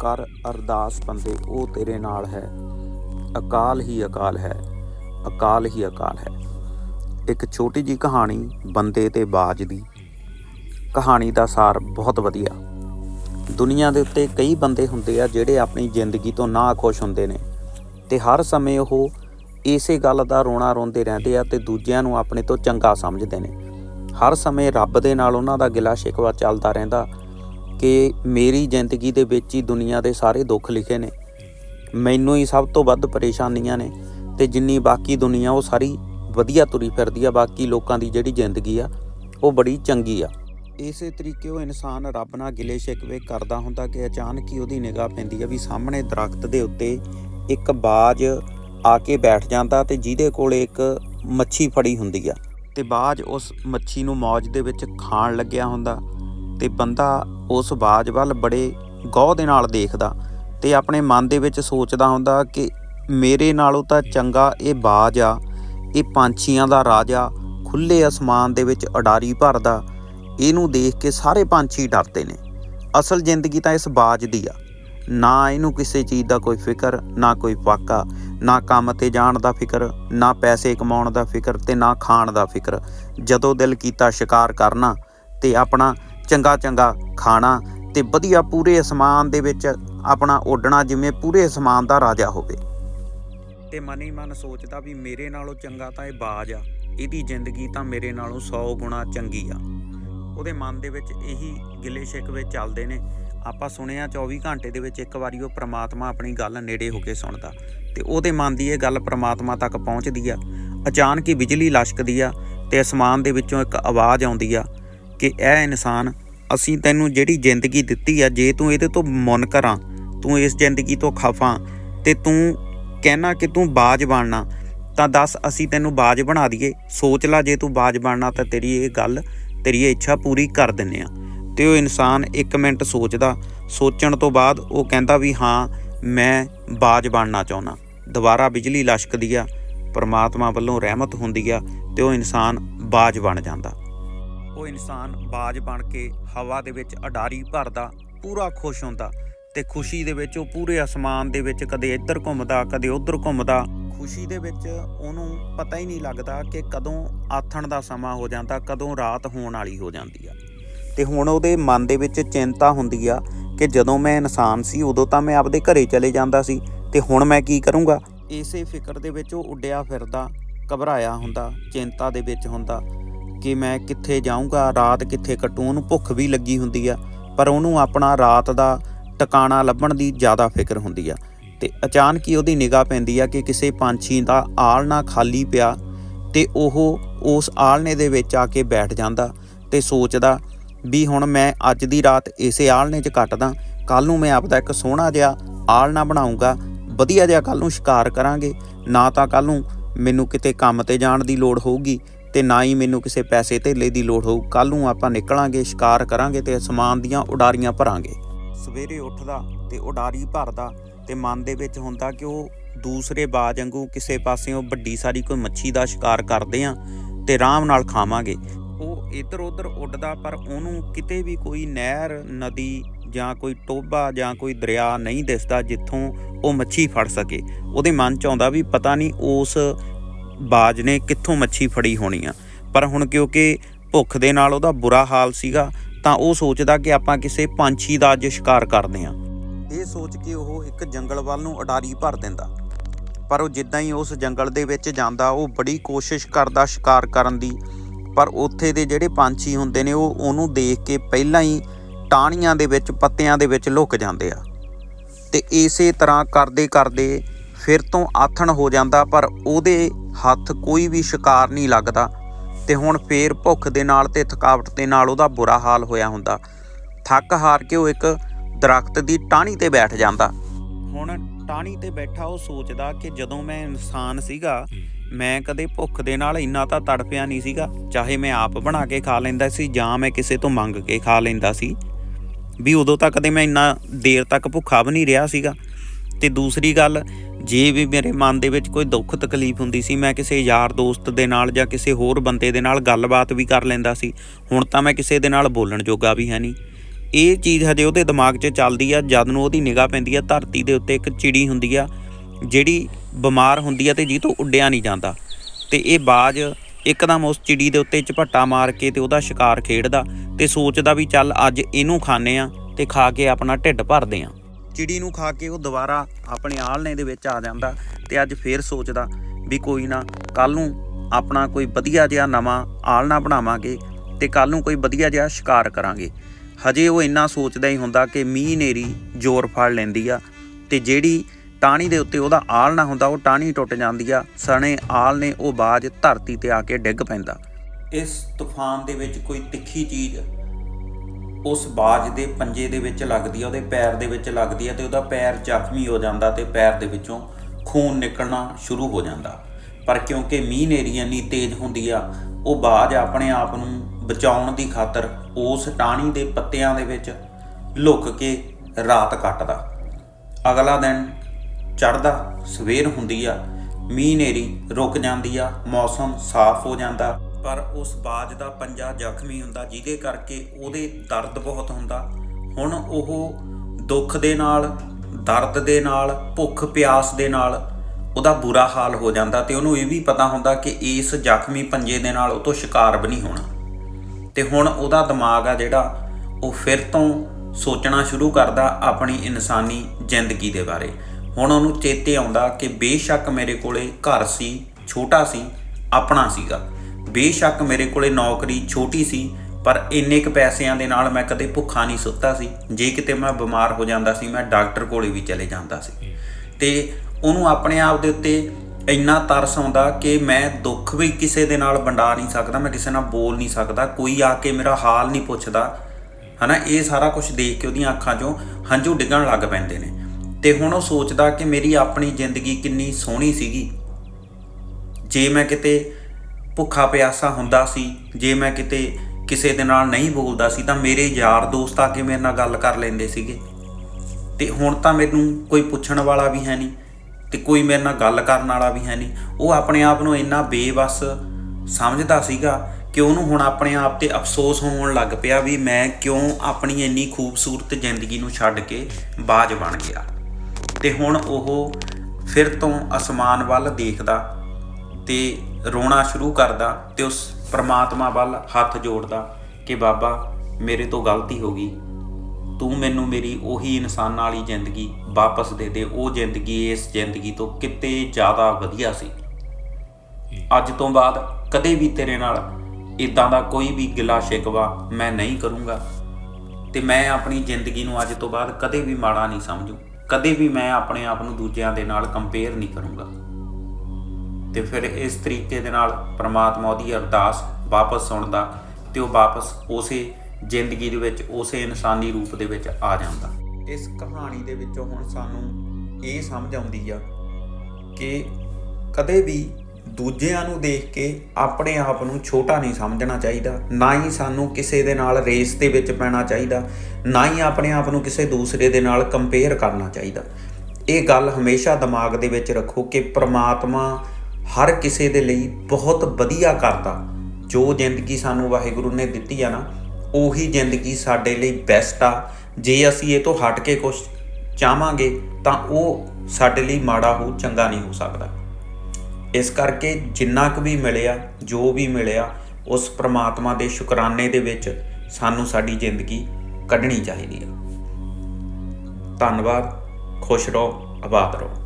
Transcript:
ਕਰ ਅਰਦਾਸ ਬੰਦੇ, ਉਹ ਤੇਰੇ ਨਾਲ ਹੈ। ਅਕਾਲ ਹੀ ਅਕਾਲ ਹੈ, ਅਕਾਲ ਹੀ ਅਕਾਲ ਹੈ। ਇੱਕ ਛੋਟੀ ਜੀ ਕਹਾਣੀ ਬੰਦੇ ਤੇ ਬਾਜ ਦੀ। ਕਹਾਣੀ ਦਾ ਸਾਰ ਬਹੁਤ ਵਧੀਆ। ਦੁਨੀਆ ਦੇ ਉੱਤੇ ਕਈ ਬੰਦੇ ਹੁੰਦੇ ਆ ਜਿਹੜੇ ਆਪਣੀ ਜ਼ਿੰਦਗੀ ਤੋਂ ਨਾ ਖੁਸ਼ ਹੁੰਦੇ ਨੇ ਤੇ ਹਰ ਸਮੇਂ ਉਹ ਇਸੇ ਗੱਲ ਦਾ ਰੋਣਾ ਰੋਂਦੇ ਰਹਿੰਦੇ ਆ ਤੇ ਦੂਜਿਆਂ ਨੂੰ ਆਪਣੇ ਤੋਂ ਚੰਗਾ ਸਮਝਦੇ ਨੇ। ਹਰ ਸਮੇਂ ਰੱਬ ਦੇ ਨਾਲ ਉਹਨਾਂ ਦਾ ਗਿਲਾ ਸ਼ਿਕਵਾ ਚੱਲਦਾ ਰਹਿੰਦਾ ਕਿ ਮੇਰੀ ਜ਼ਿੰਦਗੀ ਦੇ ਵਿੱਚ ਹੀ ਦੁਨੀਆ ਦੇ ਸਾਰੇ ਦੁੱਖ ਲਿਖੇ ਨੇ। ਮੈਨੂੰ ਹੀ ਸਭ ਤੋਂ ਵੱਧ ਪਰੇਸ਼ਾਨੀਆਂ ਨੇ ਤੇ ਜਿੰਨੀ ਬਾਕੀ ਦੁਨੀਆ ਉਹ ਸਾਰੀ ਵਧੀਆ ਤੁਰੀ ਫਿਰਦੀ ਆ, ਬਾਕੀ ਲੋਕਾਂ ਦੀ ਜਿਹੜੀ ਜ਼ਿੰਦਗੀ ਆ, ਉਹ ਬੜੀ ਚੰਗੀ ਆ। ਇਸੇ ਤਰੀਕੇ ਉਹ ਇਨਸਾਨ ਰੱਬ ਨਾਲ ਗਿਲੇ ਸ਼ਿਕਵੇ ਕਰਦਾ ਹੁੰਦਾ ਕਿ ਅਚਾਨਕ ਹੀ ਉਹਦੀ ਨਿਗਾਹ ਪੈਂਦੀ ਆ ਵੀ ਸਾਹਮਣੇ ਦਰਖਤ ਦੇ ਉੱਤੇ ਇੱਕ ਬਾਜ ਆ ਕੇ ਬੈਠ ਜਾਂਦਾ ਤੇ ਜਿਹਦੇ ਕੋਲੇ ਇੱਕ ਮੱਛੀ ਫੜੀ ਹੁੰਦੀ ਆ ਤੇ ਬਾਜ ਉਸ ਮੱਛੀ ਨੂੰ ਮੌਜ ਦੇ ਵਿੱਚ ਖਾਣ ਲੱਗਿਆ ਹੁੰਦਾ। ਤੇ ਬੰਦਾ ਉਸ ਬਾਜ ਵੱਲ ਬੜੇ ਗੌਰ ਦੇ ਨਾਲ ਦੇਖਦਾ ਤੇ ਆਪਣੇ ਮਨ ਦੇ ਵਿੱਚ ਸੋਚਦਾ ਹੁੰਦਾ ਕਿ ਮੇਰੇ ਨਾਲੋਂ ਤਾਂ ਚੰਗਾ ਇਹ ਬਾਜ ਆ, ਇਹ ਪੰਛੀਆਂ ਦਾ ਰਾਜਾ ਖੁੱਲੇ ਅਸਮਾਨ ਦੇ ਵਿੱਚ ਅਡਾਰੀ ਭਰਦਾ, ਇਹਨੂੰ ਦੇਖ ਕੇ ਸਾਰੇ ਪੰਛੀ ਡਰਦੇ ਨੇ। ਅਸਲ ਜ਼ਿੰਦਗੀ ਤਾਂ ਇਸ ਬਾਜ ਦੀ ਆ। ਨਾ ਇਹਨੂੰ ਕਿਸੇ ਚੀਜ਼ ਦਾ ਕੋਈ ਫਿਕਰ, ਨਾ ਕੋਈ ਫਾਕਾ ਨਾ ਕੰਮ ਤੇ ਜਾਣ ਦਾ ਫਿਕਰ, ਨਾ ਪੈਸੇ ਕਮਾਉਣ ਦਾ ਫਿਕਰ ਤੇ ਨਾ ਖਾਣ ਦਾ ਫਿਕਰ। ਜਦੋਂ ਦਿਲ ਕੀਤਾ ਸ਼ਿਕਾਰ ਕਰਨਾ ਤੇ ਆਪਣਾ ਚੰਗਾ ਚੰਗਾ ਖਾਣਾ ਤੇ ਵਧੀਆ ਪੂਰੇ ਅਸਮਾਨ ਦੇ ਵਿੱਚ ਆਪਣਾ ਉੱਡਣਾ ਜਿਵੇਂ ਪੂਰੇ ਅਸਮਾਨ ਦਾ ਰਾਜਾ ਹੋਵੇ। ਤੇ ਮਨੀ ਮਨ ਸੋਚਦਾ ਵੀ ਮੇਰੇ ਨਾਲੋਂ ਚੰਗਾ ਤਾਂ ਇਹ ਬਾਜ ਆ, ਇਹਦੀ ਜ਼ਿੰਦਗੀ ਤਾਂ ਮੇਰੇ ਨਾਲੋਂ 100 ਗੁਣਾ ਚੰਗੀ ਆ। ਉਹਦੇ ਮਨ ਦੇ ਵਿੱਚ ਇਹੀ ਗਿਲੇ ਸ਼ਿਕਵੇ ਚੱਲਦੇ ਨੇ। ਆਪਾਂ ਸੁਣਿਆ 24 ਘੰਟੇ ਦੇ ਵਿੱਚ ਇੱਕ ਵਾਰੀ ਉਹ ਪ੍ਰਮਾਤਮਾ ਆਪਣੀ ਗੱਲ ਨੇੜੇ ਹੋ ਕੇ ਸੁਣਦਾ ਤੇ ਉਹਦੇ ਮਨ ਦੀ ਇਹ ਗੱਲ ਪ੍ਰਮਾਤਮਾ ਤੱਕ ਪਹੁੰਚਦੀ ਆ। ਅਚਾਨਕ ਹੀ ਬਿਜਲੀ ਲਸ਼ਕਦੀ ਆ ਤੇ ਅਸਮਾਨ ਦੇ ਵਿੱਚੋਂ ਇੱਕ ਆਵਾਜ਼ ਆਉਂਦੀ ਆ ਕਿ ਇਹ ਇਨਸਾਨ ਅਸੀਂ ਤੈਨੂੰ ਜਿਹੜੀ ਜ਼ਿੰਦਗੀ ਦਿੱਤੀ ਆ, ਜੇ ਤੂੰ ਇਹਦੇ ਤੋਂ ਮੁਨ ਕਰਾਂ, ਤੂੰ ਇਸ ਜ਼ਿੰਦਗੀ ਤੋਂ ਖਫਾਂ, ਤੇ ਤੂੰ ਕਹਿਣਾ ਕਿ ਤੂੰ ਬਾਜ ਬਣਨਾ, ਤਾਂ ਦੱਸ ਅਸੀਂ ਤੈਨੂੰ ਬਾਜ ਬਣਾ ਦਈਏ। ਸੋਚ ਲੈ ਜੇ ਤੂੰ ਬਾਜ ਬਣਨਾ, ਤਾਂ ਤੇਰੀ ਇਹ ਗੱਲ, ਤੇਰੀ ਇਹ ਇੱਛਾ ਪੂਰੀ ਕਰ ਦਿੰਨੇ ਆ। ਤੇ ਉਹ ਇਨਸਾਨ 1 ਮਿੰਟ ਸੋਚਦਾ, ਸੋਚਣ ਤੋਂ ਬਾਅਦ ਉਹ ਕਹਿੰਦਾ ਵੀ ਹਾਂ, ਮੈਂ ਬਾਜ ਬਣਨਾ ਚਾਹੁੰਦਾ। ਦੁਬਾਰਾ ਬਿਜਲੀ ਲਸ਼ਕਦੀ ਆ, ਪਰਮਾਤਮਾ ਵੱਲੋਂ ਰਹਿਮਤ ਹੁੰਦੀ ਆ, ਤੇ ਉਹ ਇਨਸਾਨ ਬਾਜ ਬਣ ਜਾਂਦਾ। ਉਹ ਇਨਸਾਨ ਬਾਜ ਬਣ ਕੇ ਹਵਾ ਦੇ ਵਿੱਚ ਅਡਾਰੀ ਭਰਦਾ, ਪੂਰਾ ਖੁਸ਼ ਹੁੰਦਾ ਤੇ ਖੁਸ਼ੀ ਦੇ ਵਿੱਚ ਉਹ ਪੂਰੇ ਅਸਮਾਨ ਦੇ ਵਿੱਚ ਕਦੇ ਇੱਧਰ ਘੁੰਮਦਾ, ਕਦੇ ਉੱਧਰ ਘੁੰਮਦਾ। ਖੁਸ਼ੀ ਦੇ ਵਿੱਚ ਉਹਨੂੰ ਪਤਾ ਹੀ ਨਹੀਂ ਲੱਗਦਾ ਕਿ ਕਦੋਂ ਆਥਣ ਦਾ ਸਮਾਂ ਹੋ ਜਾਂਦਾ, ਕਦੋਂ ਰਾਤ ਹੋਣ ਵਾਲੀ ਹੋ ਜਾਂਦੀ ਆ। ਤੇ ਹੁਣ ਉਹਦੇ ਮਨ ਦੇ ਵਿੱਚ ਚਿੰਤਾ ਹੁੰਦੀ ਆ ਕਿ ਜਦੋਂ ਮੈਂ ਇਨਸਾਨ ਸੀ, ਉਦੋਂ ਤਾਂ ਮੈਂ ਆਪਦੇ ਘਰੇ ਚਲੇ ਜਾਂਦਾ ਸੀ ਤੇ ਹੁਣ ਮੈਂ ਕੀ ਕਰੂੰਗਾ? ਇਸੇ ਫਿਕਰ ਦੇ ਵਿੱਚ ਉਹ ਉੱਡਿਆ ਫਿਰਦਾ, ਘਬਰਾਇਆ ਹੁੰਦਾ, ਚਿੰਤਾ ਦੇ ਵਿੱਚ ਹੁੰਦਾ। ਕਿ ਮੈਂ ਕਿੱਥੇ ਜਾਊਂਗਾ, ਰਾਤ ਕਿੱਥੇ ਕੱਟੂ, ਉਹਨੂੰ ਭੁੱਖ ਵੀ ਲੱਗੀ ਹੁੰਦੀ ਆ, ਪਰ ਉਹਨੂੰ ਆਪਣਾ ਰਾਤ ਦਾ ਟਿਕਾਣਾ ਲੱਭਣ ਦੀ ਜ਼ਿਆਦਾ ਫਿਕਰ ਹੁੰਦੀ ਆ। ਤੇ ਅਚਾਨਕ ਹੀ ਉਹਦੀ ਨਿਗਾਹ ਪੈਂਦੀ ਆ ਕਿ ਕਿਸੇ ਪੰਛੀ ਦਾ ਆਲਣਾ ਖਾਲੀ ਪਿਆ ਤੇ ਉਹ ਉਸ ਆਲਣੇ ਦੇ ਵਿੱਚ ਆ ਕੇ ਬੈਠ ਜਾਂਦਾ ਤੇ ਸੋਚਦਾ ਵੀ ਹੁਣ ਮੈਂ ਅੱਜ ਦੀ ਰਾਤ ਇਸੇ ਆਲਣੇ 'ਚ ਕੱਟਦਾ ਕੱਲ ਨੂੰ ਮੈਂ ਆਪਦਾ ਇੱਕ ਸੋਹਣਾ ਜਿਹਾ ਆਲਣਾ ਬਣਾਉਂਗਾ, ਵਧੀਆ ਜਿਹਾ ਕੱਲ ਨੂੰ ਸ਼ਿਕਾਰ ਕਰਾਂਗੇ, ਨਾ ਤਾਂ ਕੱਲ ਨੂੰ ਮੈਨੂੰ ਕਿਤੇ ਕੰਮ ਤੇ ਜਾਣ ਦੀ ਲੋੜ ਹੋਊਗੀ ਤੇ ਨਾ ਹੀ ਮੈਨੂੰ ਕਿਸੇ ਪੈਸੇ ਧੇਲੇ ਦੀ ਲੋੜ ਹੋਊ। ਕੱਲ ਨੂੰ ਆਪਾਂ ਨਿਕਲਾਂਗੇ, ਸ਼ਿਕਾਰ ਕਰਾਂਗੇ ਤੇ ਅਸਮਾਨ ਦੀਆਂ ਉਡਾਰੀਆਂ ਭਰਾਂਗੇ। ਸਵੇਰੇ ਉੱਠਦਾ ਤੇ ਉਡਾਰੀ ਭਰਦਾ ਤੇ ਮਨ ਦੇ ਵਿੱਚ ਹੁੰਦਾ ਕਿ ਉਹ ਦੂਸਰੇ ਬਾਜ ਵਾਂਗੂ ਕਿਸੇ ਪਾਸਿਓਂ ਵੱਡੀ ਸਾਰੀ ਕੋਈ ਮੱਛੀ ਦਾ ਸ਼ਿਕਾਰ ਕਰਦੇ ਆ ਤੇ ਆਰਾਮ ਨਾਲ ਖਾਵਾਂਗੇ। ਉਹ ਇੱਧਰ ਉੱਧਰ ਉੱਡਦਾ ਪਰ ਉਹਨੂੰ ਕਿਤੇ ਵੀ ਕੋਈ ਨਹਿਰ, ਨਦੀ ਜਾਂ ਕੋਈ ਟੋਭਾ ਜਾਂ ਕੋਈ ਦਰਿਆ ਨਹੀਂ ਦਿਸਦਾ ਜਿੱਥੋਂ ਉਹ ਮੱਛੀ ਫੜ ਸਕੇ। ਉਹਦੇ ਮਨ ਚ ਆਉਂਦਾ ਵੀ ਪਤਾ ਨਹੀਂ ਉਸ ਬਾਜ ਨੇ ਕਿੱਥੋਂ ਮੱਛੀ ਫੜੀ ਹੋਣੀ ਆ। ਪਰ ਹੁਣ ਕਿਉਂਕਿ ਭੁੱਖ ਦੇ ਨਾਲ ਉਹਦਾ ਬੁਰਾ ਹਾਲ ਸੀਗਾ, ਤਾਂ ਉਹ ਸੋਚਦਾ ਕਿ ਆਪਾਂ ਕਿਸੇ ਪੰਛੀ ਦਾ ਅੱਜ ਸ਼ਿਕਾਰ ਕਰਦੇ ਆਂ ਇਹ ਸੋਚ ਕੇ ਉਹ ਇੱਕ ਜੰਗਲ ਵੱਲ ਨੂੰ ਅਡਾਰੀ ਭਰ ਦਿੰਦਾ। ਪਰ ਉਹ ਜਿੱਦਾਂ ਹੀ ਉਸ ਜੰਗਲ ਦੇ ਵਿੱਚ ਜਾਂਦਾ, ਉਹ ਬੜੀ ਕੋਸ਼ਿਸ਼ ਕਰਦਾ ਸ਼ਿਕਾਰ ਕਰਨ ਦੀ। ਪਰ ਉੱਥੇ ਦੇ ਜਿਹੜੇ ਪੰਛੀ ਹੁੰਦੇ ਨੇ, ਉਹ ਉਹਨੂੰ ਦੇਖ ਕੇ ਪਹਿਲਾਂ ਹੀ ਟਾਹਣੀਆਂ ਦੇ ਵਿੱਚ, ਪੱਤਿਆਂ ਦੇ ਵਿੱਚ ਲੁਕ ਜਾਂਦੇ ਆ। ਤੇ ਇਸੇ ਤਰ੍ਹਾਂ ਕਰਦੇ ਕਰਦੇ ਫਿਰ ਤੋਂ ਆਥਣ ਹੋ ਜਾਂਦਾ, ਪਰ ਉਹਦੇ ਹੱਥ ਕੋਈ ਵੀ ਸ਼ਿਕਾਰ ਨਹੀਂ ਲੱਗਦਾ ਤੇ ਹੁਣ ਫੇਰ ਭੁੱਖ ਦੇ ਨਾਲ ਤੇ ਥਕਾਵਟ ਦੇ ਨਾਲ ਉਹਦਾ ਬੁਰਾ ਹਾਲ ਹੋਇਆ ਹੁੰਦਾ। ਥੱਕ ਹਾਰ ਕੇ ਉਹ ਇੱਕ ਦਰਖਤ ਦੀ ਟਾਹਣੀ ਤੇ ਬੈਠ ਜਾਂਦਾ। ਹੁਣ ਟਾਹਣੀ ਤੇ ਬੈਠਾ ਉਹ ਸੋਚਦਾ ਕਿ ਜਦੋਂ ਮੈਂ ਇਨਸਾਨ ਸੀਗਾ, ਮੈਂ ਕਦੇ ਭੁੱਖ ਦੇ ਨਾਲ ਇੰਨਾ ਤਾਂ ਤੜਫਿਆ ਨਹੀਂ ਸੀਗਾ। ਚਾਹੇ ਮੈਂ ਆਪ ਬਣਾ ਕੇ ਖਾ ਲੈਂਦਾ ਸੀ ਜਾਂ ਮੈਂ ਕਿਸੇ ਤੋਂ ਮੰਗ ਕੇ ਖਾ ਲੈਂਦਾ ਸੀ। ਵੀ ਉਦੋਂ ਤੱਕ ਕਦੇ ਮੈਂ ਇੰਨਾ ਦੇਰ ਤੱਕ ਭੁੱਖਾ ਵੀ ਨਹੀਂ ਰਿਹਾ ਸੀਗਾ। ਤੇ ਦੂਸਰੀ ਗੱਲ ਜੇ ਵੀ ਮੇਰੇ ਮਨ ਦੇ ਵਿੱਚ ਕੋਈ ਦੁੱਖ ਤਕਲੀਫ ਹੁੰਦੀ ਸੀ, ਮੈਂ ਕਿਸੇ ਯਾਰ ਦੋਸਤ ਦੇ ਨਾਲ ਜਾਂ ਕਿਸੇ ਹੋਰ ਬੰਦੇ ਦੇ ਨਾਲ ਗੱਲਬਾਤ ਵੀ ਕਰ ਲੈਂਦਾ ਸੀ, ਹੁਣ ਤਾਂ ਮੈਂ ਕਿਸੇ ਦੇ ਨਾਲ ਬੋਲਣ ਜੋਗਾ ਵੀ ਹੈ ਨਹੀਂ। ਇਹ ਚੀਜ਼ ਹਜੇ ਉਹਦੇ ਦਿਮਾਗ 'ਚ ਚੱਲਦੀ ਆ, ਜਦ ਨੂੰ ਉਹਦੀ ਨਿਗਾਹ ਪੈਂਦੀ ਆ, ਧਰਤੀ ਦੇ ਉੱਤੇ ਇੱਕ ਚਿੜੀ ਹੁੰਦੀ ਆ, ਜਿਹੜੀ ਬਿਮਾਰ ਹੁੰਦੀ ਆ ਤੇ ਜੀ ਤੋਂ ਉੱਡਿਆ ਨਹੀਂ ਜਾਂਦਾ। ਤੇ ਇਹ ਬਾਜ ਇੱਕਦਮ ਉਸ ਚਿੜੀ ਦੇ ਉੱਤੇ ਝਪੱਟਾ ਮਾਰ ਕੇ ਤੇ ਉਹਦਾ ਸ਼ਿਕਾਰ ਖੇਡਦਾ ਤੇ ਸੋਚਦਾ ਵੀ ਚੱਲ ਅੱਜ ਇਹਨੂੰ ਖਾਣੇ ਆ ਤੇ ਖਾ ਕੇ ਆਪਣਾ ਢਿੱਡ ਭਰਦੇ ਆ। ਚਿੜੀ ਨੂੰ ਖਾ ਕੇ ਉਹ ਦੁਬਾਰਾ ਆਪਣੇ ਆਲਣੇ ਦੇ ਵਿੱਚ ਆ ਜਾਂਦਾ ਤੇ ਅੱਜ ਫੇਰ ਸੋਚਦਾ ਵੀ ਕੋਈ ਨਾ ਕੱਲ ਨੂੰ ਆਪਣਾ ਕੋਈ ਵਧੀਆ ਜਿਹਾ ਨਵਾਂ ਆਲਣਾ ਬਣਾਵਾਂਗੇ ਤੇ ਕੱਲ ਨੂੰ ਕੋਈ ਵਧੀਆ ਜਿਹਾ ਸ਼ਿਕਾਰ ਕਰਾਂਗੇ। ਹਜੇ ਉਹ ਇੰਨਾ ਸੋਚਦਾ ਹੀ ਹੁੰਦਾ ਕਿ ਮੀਂਹ ਨੇਰੀ ਜ਼ੋਰ ਫੜ ਲੈਂਦੀ ਆ ਤੇ ਜਿਹੜੀ ਟਾਹਣੀ ਦੇ ਉੱਤੇ ਉਹਦਾ ਆਲਣਾ ਹੁੰਦਾ, ਉਹ ਟਾਹਣੀ ਟੁੱਟ ਜਾਂਦੀ ਆ, ਸਣੇ ਆਲ਼ ਨੇ ਉਹ ਬਾਜ ਧਰਤੀ ਤੇ ਆ ਕੇ ਡਿੱਗ ਪੈਂਦਾ। ਇਸ ਤੂਫਾਨ ਦੇ ਵਿੱਚ ਕੋਈ ਤਿੱਖੀ ਚੀਜ਼ ਉਸ ਬਾਜ ਦੇ ਪੰਜੇ ਦੇ ਵਿੱਚ ਲੱਗਦੀ ਆ, ਉਹਦੇ ਪੈਰ ਦੇ ਵਿੱਚ ਲੱਗਦੀ ਆ ਤੇ ਉਹਦਾ ਪੈਰ ਜ਼ਖਮੀ ਹੋ ਜਾਂਦਾ ਤੇ ਪੈਰ ਦੇ ਵਿੱਚੋਂ ਖੂਨ ਨਿਕਲਣਾ ਸ਼ੁਰੂ ਹੋ ਜਾਂਦਾ। ਪਰ ਕਿਉਂਕਿ ਮੀਂਹ ਨੇਰੀ ਇੰਨੀ ਤੇਜ਼ ਹੁੰਦੀ ਆ, ਉਹ ਬਾਜ ਆਪਣੇ ਆਪ ਨੂੰ ਬਚਾਉਣ ਦੀ ਖਾਤਰ ਉਸ ਟਾਹਣੀ ਦੇ ਪੱਤਿਆਂ ਦੇ ਵਿੱਚ ਲੁੱਕ ਕੇ ਰਾਤ ਕੱਟਦਾ। ਅਗਲਾ ਦਿਨ ਚੜਦਾ ਸਵੇਰ ਹੁੰਦੀ ਆ, ਮੀਂਹ ਨੇਰੀ ਰੁਕ ਜਾਂਦੀ ਆ, ਮੌਸਮ ਸਾਫ਼ ਹੋ ਜਾਂਦਾ। ਪਰ ਉਸ ਬਾਜ ਦਾ ਪੰਜਾ ਜ਼ਖਮੀ ਹੁੰਦਾ, ਜਿਹਦੇ ਕਰਕੇ ਉਹਦੇ ਦਰਦ ਬਹੁਤ ਹੁੰਦਾ। ਹੁਣ ਉਹ ਦੁੱਖ ਦੇ ਨਾਲ, ਦਰਦ ਦੇ ਨਾਲ, ਭੁੱਖ ਪਿਆਸ ਦੇ ਨਾਲ ਉਹਦਾ ਬੁਰਾ ਹਾਲ ਹੋ ਜਾਂਦਾ ਤੇ ਉਹਨੂੰ ਇਹ ਵੀ ਪਤਾ ਹੁੰਦਾ ਕਿ ਇਸ ਜ਼ਖਮੀ ਪੰਜੇ ਦੇ ਨਾਲ ਉਹ ਤੋਂ ਸ਼ਿਕਾਰ ਵੀ ਨਹੀਂ ਹੋਣਾ। ਤੇ ਹੁਣ ਉਹਦਾ ਦਿਮਾਗ ਆ ਜਿਹੜਾ, ਉਹ ਫਿਰ ਤੋਂ ਸੋਚਣਾ ਸ਼ੁਰੂ ਕਰਦਾ ਆਪਣੀ ਇਨਸਾਨੀ ਜ਼ਿੰਦਗੀ ਦੇ ਬਾਰੇ। ਹੁਣ ਉਹਨੂੰ ਚੇਤੇ ਆਉਂਦਾ ਕਿ ਬੇਸ਼ੱਕ ਮੇਰੇ ਕੋਲੇ ਘਰ ਸੀ, ਛੋਟਾ ਸੀ, ਆਪਣਾ ਸੀਗਾ। ਬੇਸ਼ੱਕ ਮੇਰੇ ਕੋਲੇ ਨੌਕਰੀ ਛੋਟੀ ਸੀ, ਪਰ ਇੰਨੇ ਕ ਪੈਸਿਆਂ ਦੇ ਨਾਲ ਮੈਂ ਕਦੇ ਭੁੱਖਾ ਨਹੀਂ ਸੁੱਤਾ ਸੀ। ਜੇ ਕਿਤੇ ਮੈਂ ਬਿਮਾਰ ਹੋ ਜਾਂਦਾ ਸੀ, ਮੈਂ ਡਾਕਟਰ ਕੋਲੇ ਵੀ ਚਲੇ ਜਾਂਦਾ ਸੀ। ਤੇ ਉਹਨੂੰ ਆਪਣੇ ਆਪ ਦੇ ਉੱਤੇ ਇੰਨਾ ਤਰਸ ਆਉਂਦਾ ਕਿ ਮੈਂ ਦੁੱਖ ਵੀ ਕਿਸੇ ਦੇ ਨਾਲ ਵੰਡਾ ਨਹੀਂ ਸਕਦਾ, ਮੈਂ ਕਿਸੇ ਨਾਲ ਬੋਲ ਨਹੀਂ ਸਕਦਾ, ਕੋਈ ਆ ਕੇ ਮੇਰਾ ਹਾਲ ਨਹੀਂ ਪੁੱਛਦਾ। ਹਨਾ, ਇਹ ਸਾਰਾ ਕੁਝ ਦੇਖ ਕੇ ਉਹਦੀਆਂ ਅੱਖਾਂ 'ਚੋਂ ਹੰਝੂ ਡਿੱਗਣ ਲੱਗ ਪੈਂਦੇ ਨੇ। ਤੇ ਹੁਣ ਉਹ ਸੋਚਦਾ ਕਿ ਮੇਰੀ ਆਪਣੀ ਜ਼ਿੰਦਗੀ ਕਿੰਨੀ ਸੋਹਣੀ ਸੀਗੀ। ਜੇ ਮੈਂ ਕਿਤੇ ਭੁੱਖਾ ਪਿਆਸਾ ਹੁੰਦਾ ਸੀ, ਜੇ ਮੈਂ ਕਿਤੇ ਕਿਸੇ ਦੇ ਨਾਲ ਨਹੀਂ ਬੋਲਦਾ ਸੀ ਤਾਂ ਮੇਰੇ ਯਾਰ ਦੋਸਤ ਆ ਕੇ ਮੇਰੇ ਨਾਲ ਗੱਲ ਕਰ ਲੈਂਦੇ ਸੀਗੇ। ਤੇ ਹੁਣ ਤਾਂ ਮੈਨੂੰ ਕੋਈ ਪੁੱਛਣ ਵਾਲਾ ਵੀ ਹੈ ਨਹੀਂ ਤੇ ਕੋਈ ਮੇਰੇ ਨਾਲ ਗੱਲ ਕਰਨ ਵਾਲਾ ਵੀ ਹੈ ਨਹੀਂ। ਉਹ ਆਪਣੇ ਆਪ ਨੂੰ ਇੰਨਾ ਬੇਵਸ ਸਮਝਦਾ ਸੀਗਾ ਕਿ ਉਹਨੂੰ ਹੁਣ ਆਪਣੇ ਆਪ ਤੇ ਅਫਸੋਸ ਹੋਣ ਲੱਗ ਪਿਆ ਵੀ ਮੈਂ ਕਿਉਂ ਆਪਣੀ ਇੰਨੀ ਖੂਬਸੂਰਤ ਜ਼ਿੰਦਗੀ ਨੂੰ ਛੱਡ ਕੇ ਬਾਜ ਬਣ ਗਿਆ। ਤੇ ਹੁਣ ਉਹ ਫਿਰ ਤੋਂ ਅਸਮਾਨ ਵੱਲ ਦੇਖਦਾ ਤੇ ਰੋਣਾ ਸ਼ੁਰੂ ਕਰਦਾ ਤੇ ਉਸ ਪ੍ਰਮਾਤਮਾ ਵੱਲ ਹੱਥ ਜੋੜਦਾ ਕਿ ਬਾਬਾ, ਮੇਰੇ ਤੋਂ ਗਲਤੀ ਹੋ ਗਈ। ਤੂੰ ਮੈਨੂੰ ਮੇਰੀ ਉਹੀ ਇਨਸਾਨਾਂ ਵਾਲੀ ਜ਼ਿੰਦਗੀ ਵਾਪਸ ਦੇ ਦੇ। ਉਹ ਜ਼ਿੰਦਗੀ, ਇਸ ਜ਼ਿੰਦਗੀ ਤੋਂ ਕਿਤੇ ਜ਼ਿਆਦਾ ਵਧੀਆ ਸੀ। ਅੱਜ ਤੋਂ ਬਾਅਦ ਕਦੇ ਵੀ ਤੇਰੇ ਨਾਲ ਇਦਾਂ ਦਾ ਕੋਈ ਵੀ ਗਿਲਾ ਸ਼ਿਕਵਾ ਮੈਂ ਨਹੀਂ ਕਰੂੰਗਾ। ਤੇ ਮੈਂ ਆਪਣੀ ਜ਼ਿੰਦਗੀ ਨੂੰ ਅੱਜ ਤੋਂ ਬਾਅਦ ਕਦੇ ਵੀ ਮਾੜਾ ਨਹੀਂ ਸਮਝੂ। ਕਦੇ ਵੀ ਮੈਂ ਆਪਣੇ ਆਪ ਨੂੰ ਦੂਜਿਆਂ ਦੇ ਨਾਲ ਕੰਪੇਅਰ ਨਹੀਂ ਕਰੂੰਗਾ। ਤੇ ਫਿਰ ਇਸ ਤਰੀਕੇ ਦੇ ਨਾਲ ਪ੍ਰਮਾਤਮਾ ਉਹਦੀ ਅਰਦਾਸ ਵਾਪਸ ਸੁਣਦਾ ਤੇ ਉਹ ਵਾਪਸ ਉਸੇ ਜ਼ਿੰਦਗੀ ਦੇ ਵਿੱਚ, ਉਸੇ ਇਨਸਾਨੀ ਰੂਪ ਦੇ ਵਿੱਚ ਆ ਜਾਂਦਾ। ਇਸ ਕਹਾਣੀ ਦੇ ਵਿੱਚੋਂ ਹੁਣ ਸਾਨੂੰ ਇਹ ਸਮਝ ਆਉਂਦੀ ਆ ਕਿ ਕਦੇ ਵੀ ਦੂਜਿਆਂ ਨੂੰ ਦੇਖ ਕੇ ਆਪਣੇ ਆਪ ਨੂੰ ਛੋਟਾ ਨਹੀਂ ਸਮਝਣਾ ਚਾਹੀਦਾ, ਨਾ ਹੀ ਸਾਨੂੰ ਕਿਸੇ ਦੇ ਨਾਲ ਰੇਸ ਦੇ ਵਿੱਚ ਪੈਣਾ ਚਾਹੀਦਾ, ਨਾ ਹੀ ਆਪਣੇ ਆਪ ਨੂੰ ਕਿਸੇ ਦੂਸਰੇ ਦੇ ਨਾਲ ਕੰਪੇਅਰ ਕਰਨਾ ਚਾਹੀਦਾ। ਇਹ ਗੱਲ ਹਮੇਸ਼ਾ ਦਿਮਾਗ ਦੇ ਵਿੱਚ ਰੱਖੋ ਕਿ ਪ੍ਰਮਾਤਮਾ ਹਰ ਕਿਸੇ ਦੇ ਲਈ ਬਹੁਤ ਵਧੀਆ ਕਰਤਾ। ਜੋ ਜ਼ਿੰਦਗੀ ਸਾਨੂੰ ਵਾਹਿਗੁਰੂ ਨੇ ਦਿੱਤੀ ਆ ਨਾ, ਉਹੀ ਜ਼ਿੰਦਗੀ ਸਾਡੇ ਲਈ ਬੈਸਟ ਆ। ਜੇ ਅਸੀਂ ਇਹ ਤੋਂ ਹਟ ਕੇ ਕੁਝ ਚਾਹਾਂਗੇ, ਤਾਂ ਉਹ ਸਾਡੇ ਲਈ ਮਾੜਾ ਹੋ, ਚੰਗਾ ਨਹੀਂ ਹੋ ਸਕਦਾ। ਇਸ ਕਰਕੇ ਜਿੰਨਾ ਕੁ ਵੀ ਮਿਲਿਆ, ਜੋ ਵੀ ਮਿਲਿਆ, ਉਸ ਪ੍ਰਮਾਤਮਾ ਦੇ ਸ਼ੁਕਰਾਨੇ ਦੇ ਵਿੱਚ ਸਾਨੂੰ ਸਾਡੀ ਜ਼ਿੰਦਗੀ ਕੱਢਣੀ ਚਾਹੀਦੀ ਆ। ਧੰਨਵਾਦ, ਖੁਸ਼ ਰਹੋ, ਆਬਾਦ ਰਹੋ।